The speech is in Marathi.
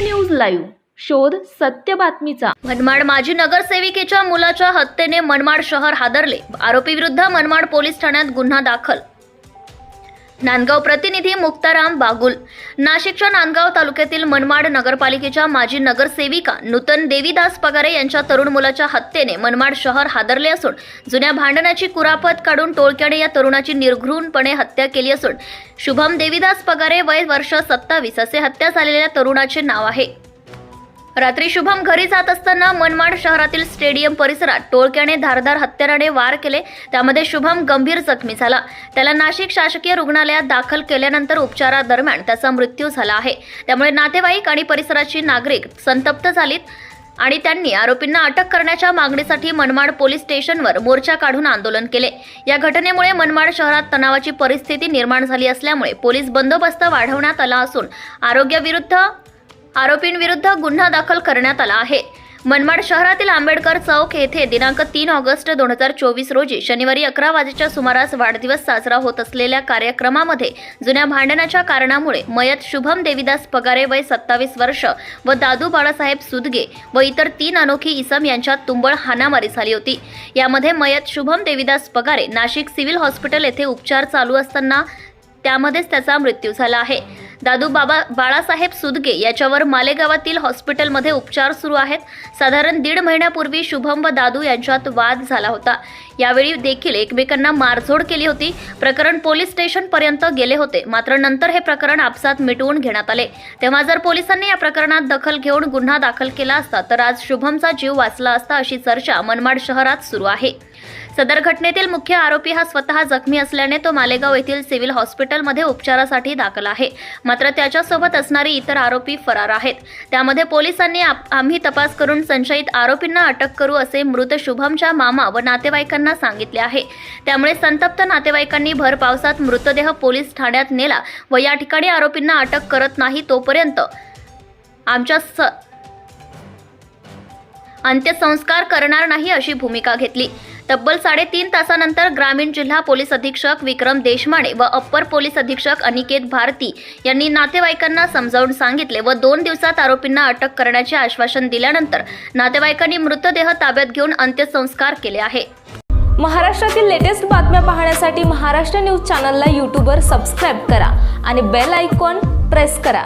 न्यूज लाईव्ह शोध सत्य बातमीचा. मनमाड माजी नगरसेविकेच्या मुलाच्या हत्येने मनमाड शहर हादरले. आरोपी विरुद्ध मनमाड पोलीस ठाण्यात गुन्हा दाखल. नांदगाव प्रतिनिधी मुक्ताराम बागुल. नाशिकच्या नांदगाव तालुक्यातील मनमाड नगरपालिकेच्या माजी नगरसेविका नूतन देवीदास पगारे यांच्या तरुण मुलाच्या हत्येने मनमाड शहर हादरले असून जुन्या भांडणाची कुरापत काढून टोळक्याने या तरुणाची निर्घृणपणे हत्या केली असून शुभम देवीदास पगारे वय वर्ष सत्तावीस असे हत्या झालेल्या तरुणाचे नाव आहे. रात्री शुभम घरी जात असताना मनमाड शहरातील स्टेडियम परिसरात टोळक्याने धारदार हत्याराने वार केले. त्यामध्ये शुभम गंभीर जखमी झाला. त्याला नाशिक शासकीय रुग्णालयात दाखल केल्यानंतर उपचारादरम्यान त्याचा मृत्यू झाला आहे. त्यामुळे नातेवाईक आणि परिसराची नागरिक संतप्त झालीत आणि त्यांनी आरोपींना अटक करण्याच्या मागणीसाठी मनमाड पोलीस स्टेशनवर मोर्चा काढून आंदोलन केले. या घटनेमुळे मनमाड शहरात तणावाची परिस्थिती निर्माण झाली असल्यामुळे पोलीस बंदोबस्त वाढवण्यात आला असून आरोग्याविरुद्ध आरोपींविरुद्ध गुन्हा दाखल करण्यात आला आहे. मनमाड शहरातील आंबेडकर चौक येथे दिनांक तीन ऑगस्ट दोन हजार चोवीस रोजी शनिवारी अकरा वाजेच्या सुमारास वाढदिवस साजरा होत असलेल्या कार्यक्रमामध्ये जुन्या भांडणाच्या कारणामुळे मयत शुभम देवीदास पगारे वय सत्तावीस वर्ष व दादू बाळासाहेब सुदगे व इतर तीन अनोखी इसम यांच्यात तुंबळ हाणामारी झाली होती. यामध्ये मयत शुभम देवीदास पगारे नाशिक सिव्हिल हॉस्पिटल येथे उपचार चालू असताना त्यामध्येच त्याचा मृत्यू झाला आहे. दादू बाबा बाळासाहेब सुदगे याच्यावर मालेगावातील हॉस्पिटलमध्ये उपचार सुरू आहेत. साधारण दीड महिन्यापूर्वी शुभम व दादू यांच्यात वाद झाला होता. यावेळी देखील एकमेकांना मारझोड केली होती. प्रकरण पोलीस स्टेशनपर्यंत गेले होते. मात्र नंतर हे प्रकरण आपसात मिटवून घेण्यात आले. तेव्हा जर पोलिसांनी या प्रकरणात दखल घेऊन गुन्हा दाखल केला असता तर आज शुभमचा जीव वाचला असता अशी चर्चा मनमाड शहरात सुरू आहे. सदर घटनेतील मुख्य आरोपी हा स्वतः जखमी असल्याने तो मालेगाव येथील सिव्हिल हॉस्पिटलमध्ये उपचारासाठी दाखल आहे. मात्र त्याच्यासोबत असणारे इतर आरोपी फरार आहेत. त्यामध्ये पोलिसांनी आप- आम्ही तपास करून संशयित आरोपींना अटक करू असे मृत शुभमच्या मामा व नातेवाईकांना सांगितले आहे. त्यामुळे संतप्त नातेवाईकांनी भर पावसात मृतदेह पोलीस ठाण्यात नेला व या ठिकाणी आरोपींना अटक करत नाही तोपर्यंत आमच्या स अंत्यसंस्कार करणार नाही अशी भूमिका घेतली. तब्बल साडेतीन तासानंतर ग्रामीण जिल्हा पोलीस अधीक्षक विक्रम देशमाने व अप्पर पोलीस अधीक्षक अनिकेत भारती यांनी नातेवाईकांना समजावून सांगितले व दोन दिवसात आरोपींना अटक करण्याचे आश्वासन दिल्यानंतर नातेवाईकांनी मृतदेह ताब्यात घेऊन अंत्यसंस्कार केले आहे. महाराष्ट्रातील लेटेस्ट बातम्या पाहण्यासाठी महाराष्ट्र न्यूज चॅनलला यूट्यूबवर सबस्क्राईब करा आणि बेल आयकॉन प्रेस करा.